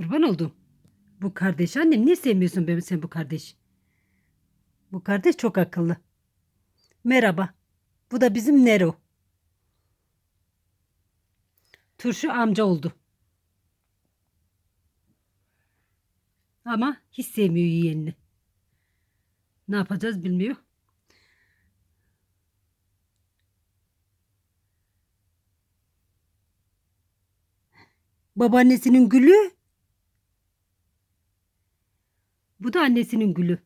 Kurban oldum. Bu kardeş annem niye sevmiyorsun ben sen bu kardeş? Bu kardeş çok akıllı. Merhaba. Bu da bizim Nero. Turşu amca oldu. Ama hiç sevmiyor yeğenini. Ne yapacağız bilmiyor. Babaannesinin gülü. Bu da annesinin gülü.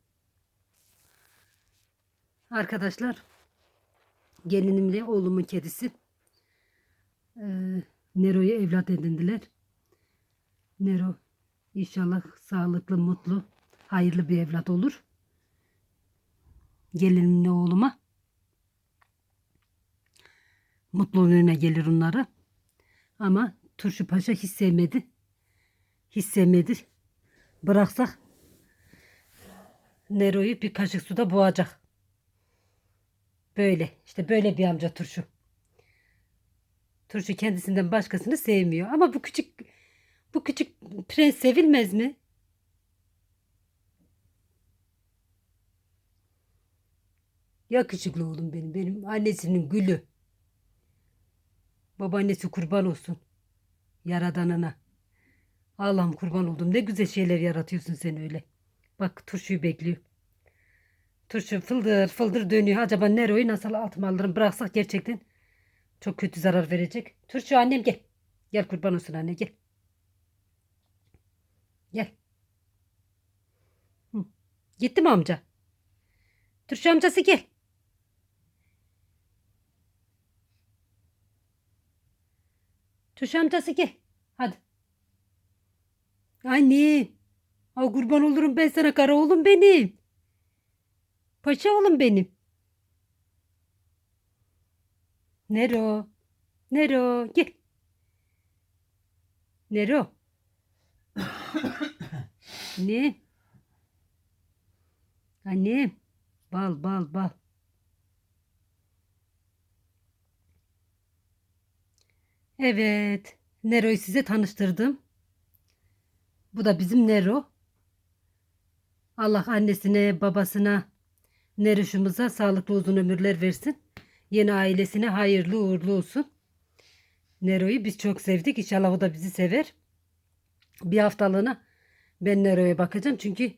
Arkadaşlar gelinimle oğlumun kedisi eee, Nero'yu evlat edindiler. Nero inşallah sağlıklı, mutlu, hayırlı bir evlat olur. Gelinimle oğluma. Mutluluğuna gelir onlara. Ama Turşu Paşa hiç sevmedi. Hiç sevmedi. Bıraksak Nero'yu bir kaşık suda boğacak. Böyle. işte böyle bir amca Turşu. Turşu kendisinden başkasını sevmiyor. Ama bu küçük bu küçük prens sevilmez mi? Yakışıklı oğlum benim. Benim annesinin gülü. Babaannesi kurban olsun. Yaradanına. Allah'ım kurban oldum. Ne güzel şeyler yaratıyorsun sen öyle. Bak turşuyu bekliyor. Turşu fıldır fıldır dönüyor. Acaba Nero'yu nasıl altıma alırım? Bıraksak gerçekten çok kötü zarar verecek. Turşu annem gel. Gel kurban olsun anne gel. Gel. Gitti mi amca? Turşu amcası gel. Turşu amcası gel. Hadi. Anne. Aa, kurban olurum ben sana kara oğlum benim. Paşa oğlum benim. Nero. Nero gel. Nero. ne? Anne. Bal bal bal. Evet. Nero'yu size tanıştırdım. Bu da bizim Nero. Allah annesine, babasına, Neroş'umuza sağlıklı uzun ömürler versin. Yeni ailesine hayırlı uğurlu olsun. Nero'yu biz çok sevdik. İnşallah o da bizi sever. Bir haftalığına ben Nero'ya bakacağım. Çünkü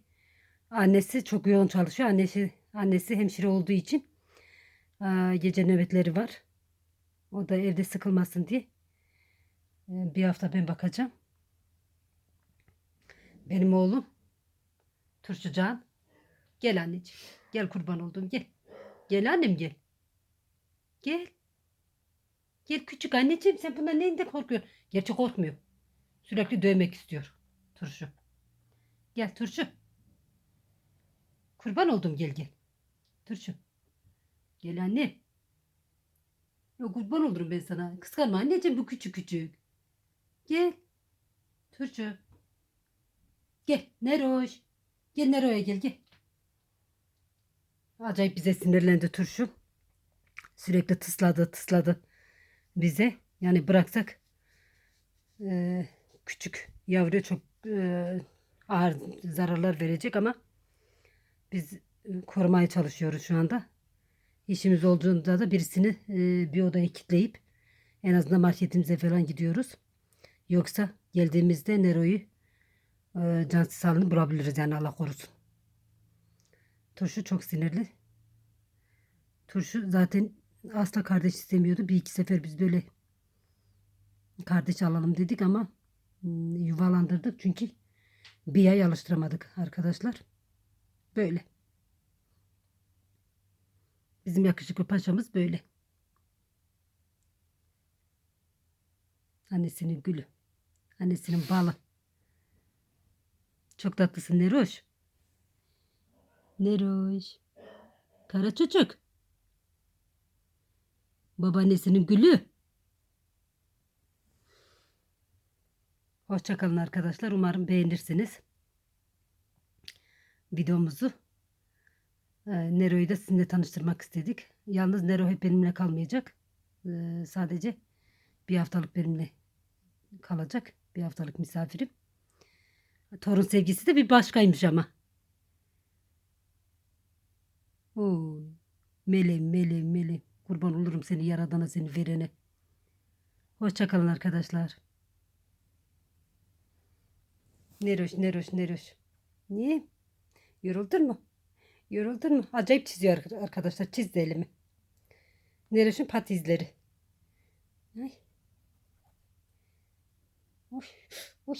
annesi çok yoğun çalışıyor. Annesi, annesi hemşire olduğu için gece nöbetleri var. O da evde sıkılmasın diye. Ee, Bir hafta ben bakacağım. Benim oğlum Turşucan. Gel anneciğim. Gel kurban oldum gel. Gel annem gel. Gel. Gel küçük anneciğim sen bundan neyinde korkuyorsun? Gerçi korkmuyor. Sürekli dövmek istiyor. Turşu. Gel Turşu. Kurban oldum gel gel. Turşu. Gel anne. Ya kurban olurum ben sana. Kıskanma anneciğim bu küçük küçük. Gel. Turşu. Gel Neroş. Gel Nero'ya gel gel. Acayip bize sinirlendi turşu. Sürekli tısladı tısladı bize. Yani bıraksak eee, küçük yavruya çok eee, ağır zararlar verecek ama biz e, korumaya çalışıyoruz şu anda. İşimiz olduğunda da birisini eee, bir odaya kilitleyip en azından marketimize falan gidiyoruz. Yoksa geldiğimizde Nero'yu e, cansız halini bulabiliriz yani Allah korusun. Turşu çok sinirli. Turşu zaten asla kardeş istemiyordu. Bir iki sefer biz böyle kardeş alalım dedik ama mm, yuvalandırdık çünkü bir ay alıştıramadık arkadaşlar. Böyle. Bizim yakışıklı paşamız böyle. Annesinin gülü. Annesinin balı. Çok tatlısın Neroş. Neroş. Kara çocuk. Babaannesinin gülü. Hoşçakalın arkadaşlar. Umarım beğenirsiniz. Videomuzu. Ee, Nero'yu da sizinle tanıştırmak istedik. Yalnız Nero hep benimle kalmayacak. Ee, sadece bir haftalık benimle kalacak. Bir haftalık misafirim. Torun sevgisi de bir başkaymış ama. Oo, meleğim meleğim meleğim. Kurban olurum seni yaradana seni verene. Hoşçakalın arkadaşlar. Neroş neroş neroş. Niye? Yoruldun mu? Yoruldun mu? Acayip çiziyor ar- arkadaşlar. Çizdi elimi. Neroş'un pat izleri. Ay. Uy, uy.